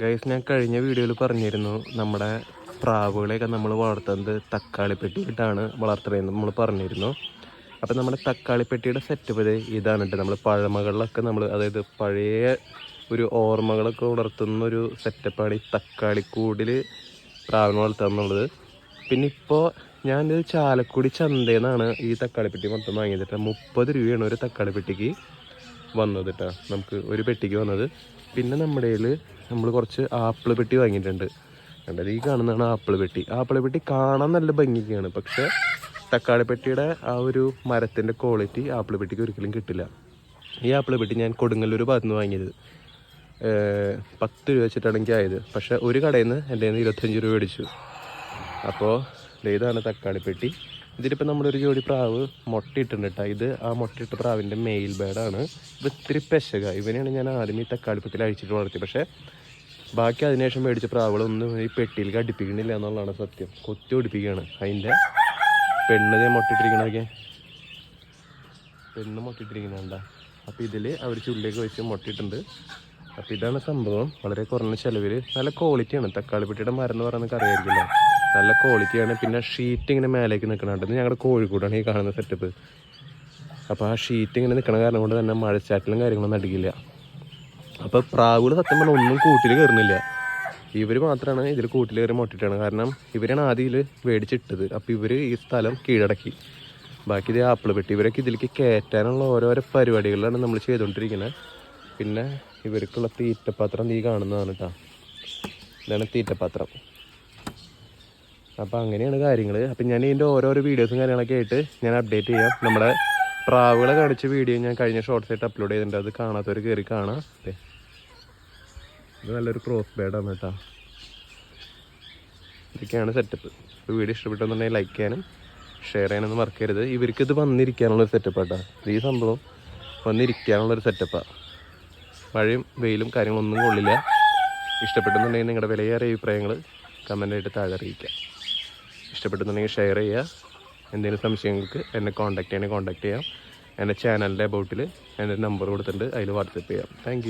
Guys ഞാൻ കഴിഞ്ഞ വീഡിയോയിൽ പറഞ്ഞിരുന്നു നമ്മുടെ പ്രാവുകളെയൊക്കെ നമ്മൾ വളർത്തുന്നത് തക്കാളിപ്പെട്ടിയിട്ടാണ് വളർത്തുന്നത് നമ്മൾ പറഞ്ഞിരുന്നു. അപ്പം നമ്മുടെ തക്കാളിപ്പെട്ടിയുടെ സെറ്റപ്പ് ഇത് ഇതാണ് കേട്ടോ നമ്മൾ പഴമകളിലൊക്കെ നമ്മൾ അതായത് പഴയ ഒരു ഓർമ്മകളൊക്കെ ഉണർത്തുന്ന ഒരു സെറ്റപ്പാണ് ഈ തക്കാളിക്കൂടിൽ പ്രാവിനെ വളർത്തുക എന്നുള്ളത്. പിന്നെ ഇപ്പോൾ ഞാനിത് ചാലക്കുടി ചന്തയിൽ നിന്നാണ് ഈ തക്കാളിപ്പെട്ടി മൊത്തം വാങ്ങിയത് മുപ്പത് രൂപയാണ് ഒരു തക്കാളിപ്പെട്ടിക്ക് വന്നത് കേട്ടോ നമുക്ക് ഒരു പെട്ടിക്ക് വന്നത്. പിന്നെ നമ്മുടെ കയ്യിൽ നമ്മൾ കുറച്ച് ആപ്പിൾ പെട്ടി വാങ്ങിയിട്ടുണ്ട്. കണ്ടത് ഈ കാണുന്നതാണ് ആപ്പിൾ പെട്ടി. ആപ്പിൾ പെട്ടി കാണാൻ നല്ല ഭംഗിയൊക്കെയാണ്. പക്ഷെ തക്കാളി പെട്ടിയുടെ ആ ഒരു മരത്തിന്റെ ക്വാളിറ്റി ആപ്പിൾ പെട്ടിക്ക് ഒരിക്കലും കിട്ടില്ല. ഈ ആപ്പിൾ പെട്ടി ഞാൻ കൊടുങ്ങല്ലൂർ ഭാഗത്ത് നിന്ന് വാങ്ങിയത് പത്ത് രൂപ വെച്ചിട്ടാണ് എനിക്ക് ആയത്. പക്ഷേ ഒരു കടയിൽ നിന്ന് എന്റെ നിന്ന് ഇരുപത്തഞ്ച് രൂപ മേടിച്ചു. അപ്പോൾ ഇതാണ് തക്കാളി പെട്ടി. ഇതിലിപ്പോൾ നമ്മളൊരു ജോഡി പ്രാവ് മുട്ടയിട്ടുണ്ട് കേട്ടോ ഇത് ആ മുട്ടയിട്ട പ്രാവിന്റെ മെയിൽ ബേഡാണ് ഇത് ഇത്തിരി പെശക. ഇവനെയാണ് ഞാൻ ആദ്യം ഈ തക്കാളിപ്പത്തിൽ അഴിച്ചിട്ട് വളർത്തി പക്ഷേ ബാക്കി അതിനുശേഷം മേടിച്ച പ്രാവുകളൊന്നും ഈ പെട്ടിയിലേക്ക് അടുപ്പിക്കണില്ല എന്നുള്ളതാണ് സത്യം. കൊത്തി ഒടിപ്പിക്കുകയാണ്. അതിന്റെ പെണ്ണതേ മുട്ടയിട്ടിരിക്കണതൊക്കെ പെണ്ണ് മുട്ടിട്ടിരിക്കുന്നുണ്ട അപ്പോൾ ഇതിൽ അവർ ചുള്ളിയൊക്കെ വെച്ച് മുട്ടിയിട്ടുണ്ട്. അപ്പോൾ ഇതാണ് സംഭവം. വളരെ കുറഞ്ഞ ചിലവിൽ നല്ല ക്വാളിറ്റിയാണ് തക്കാളി പെട്ടിയുടെ മരം എന്ന് പറയുന്നത് അറിയായിരിക്കില്ല നല്ല ക്വാളിറ്റിയാണ് പിന്നെ ഷീറ്റ് ഇങ്ങനെ മേലേക്ക് നിൽക്കണുണ്ട് ഞങ്ങളുടെ കോഴിക്കോടാണ് ഈ കാണുന്ന സെറ്റപ്പ് അപ്പോൾ ആ ഷീറ്റ് ഇങ്ങനെ നിൽക്കണ കാരണം കൊണ്ട് തന്നെ മഴച്ചാറ്റിലും കാര്യങ്ങളൊന്നും അടിക്കില്ല അപ്പോൾ പ്രാവുകൾ സത്യം പറഞ്ഞാൽ ഒന്നും കൂട്ടിൽ കയറുന്നില്ല ഇവർ മാത്രമാണ് ഇതിൽ കൂട്ടിൽ കയറി മുട്ടിട്ടാണ്. കാരണം ഇവരാണ് ആദ്യം ഇതിൽ മേടിച്ചിട്ടത് അപ്പോൾ ഇവർ ഈ സ്ഥലം കീഴടക്കി. ബാക്കി ഇത് ആപ്പിൾ പെട്ടി ഇവരൊക്കെ ഇതിലേക്ക് കയറ്റാനുള്ള ഓരോരോ പരിപാടികളിലാണ് നമ്മൾ ചെയ്തുകൊണ്ടിരിക്കുന്നത് പിന്നെ ഇവർക്കുള്ള തീറ്റപാത്രം നീ കാണുന്നതാണ് കേട്ടോ ഇതാണ് തീറ്റപാത്രം. അപ്പോൾ അങ്ങനെയാണ് കാര്യങ്ങൾ അപ്പം ഞാൻ ഇതിന്റെ ഓരോരോ വീഡിയോസും കാര്യങ്ങളൊക്കെ ആയിട്ട് ഞാൻ അപ്ഡേറ്റ് ചെയ്യാം. നമ്മുടെ പ്രാവുകളെ കാണിച്ച വീഡിയോ ഞാൻ കഴിഞ്ഞ ഷോർട്സ് ആയിട്ട് അപ്ലോഡ് ചെയ്തിട്ടുണ്ട്. അത് കാണാത്തവർ കയറി കാണാം. ഇത് നല്ലൊരു ക്രോസ് ബേഡാണ് കേട്ടോ ഇതൊക്കെയാണ് സെറ്റപ്പ് ഇപ്പോൾ വീഡിയോ ഇഷ്ടപ്പെട്ടെന്നുണ്ടെങ്കിൽ ലൈക്ക് ചെയ്യാനും ഷെയർ ചെയ്യാനൊന്നും മറക്കരുത്. ഇവർക്ക് ഇത് വന്നിരിക്കാനുള്ളൊരു സെറ്റപ്പ് കേട്ടോ ഈ സംഭവം വന്നിരിക്കാനുള്ളൊരു സെറ്റപ്പാണ് മഴയും വെയിലും കാര്യങ്ങളൊന്നും കൊള്ളില്ല. ഇഷ്ടപ്പെട്ടെന്നുണ്ടെങ്കിൽ നിങ്ങളുടെ വിലയേറിയ അഭിപ്രായങ്ങൾ കമന്റായിട്ട് താഴെ അറിയിക്കുക ഇഷ്ടപ്പെട്ടെന്നുണ്ടെങ്കിൽ ഷെയർ ചെയ്യുക. എന്തെങ്കിലും സംശയങ്ങൾക്ക് എന്നെ കോൺടാക്ട് ചെയ്യണമെങ്കിൽ കോൺടാക്ട് ചെയ്യാം. എന്റെ ചാനലിന്റെ അബൌട്ടിൽ എന്റെ നമ്പർ കൊടുത്തിട്ടുണ്ട്. അതിൽ വാട്സപ്പ് ചെയ്യാം. താങ്ക്